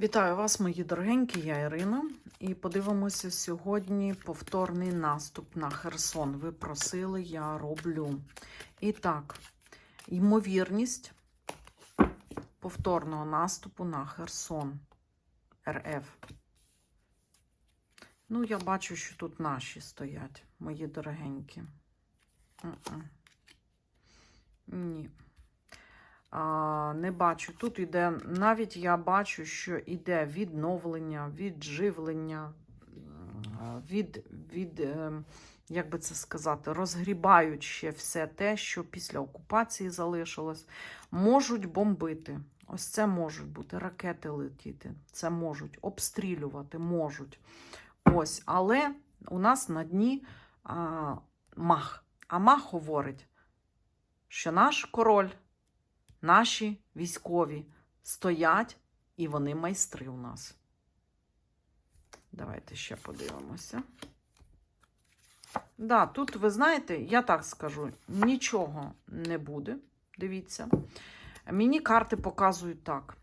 Вітаю вас, мої дорогенькі, я Ірина. І подивимося сьогодні повторний наступ на Херсон. Ви просили, я роблю. І так, ймовірність повторного наступу на Херсон РФ. Ну, я бачу, що тут наші стоять, мої дорогенькі. Ні. Не бачу. Тут іде, навіть я бачу, що іде відновлення, відживлення, від, від е, як би це сказати, розгрібають ще все те, що після окупації залишилось. Можуть бомбити. Ось це можуть бути ракети летіти. Це можуть обстрілювати, можуть. Ось, але у нас на дні а, мах. А мах говорить, що наш король наші військові стоять і вони майстри у нас. Давайте ще подивимося. Да, тут, ви знаєте, я так скажу, нічого не буде. Дивіться. Мені карти показують так.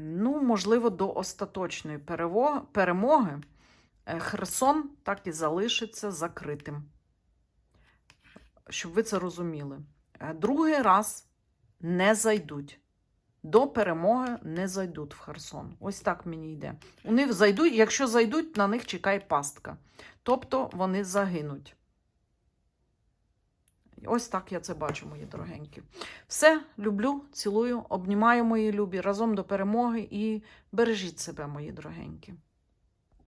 Ну, можливо, до остаточної перемоги е, Херсон так і залишиться закритим. Щоб ви це розуміли. Е, Другий раз не зайдуть. До перемоги не зайдуть в Херсон. Ось так мені йде. Вони зайдуть, якщо зайдуть, на них чекає пастка. Тобто вони загинуть. Ось так я це бачу, мої дорогенькі. Все, люблю, цілую, обнімаю мої любі разом до перемоги і бережіть себе, мої дорогенькі.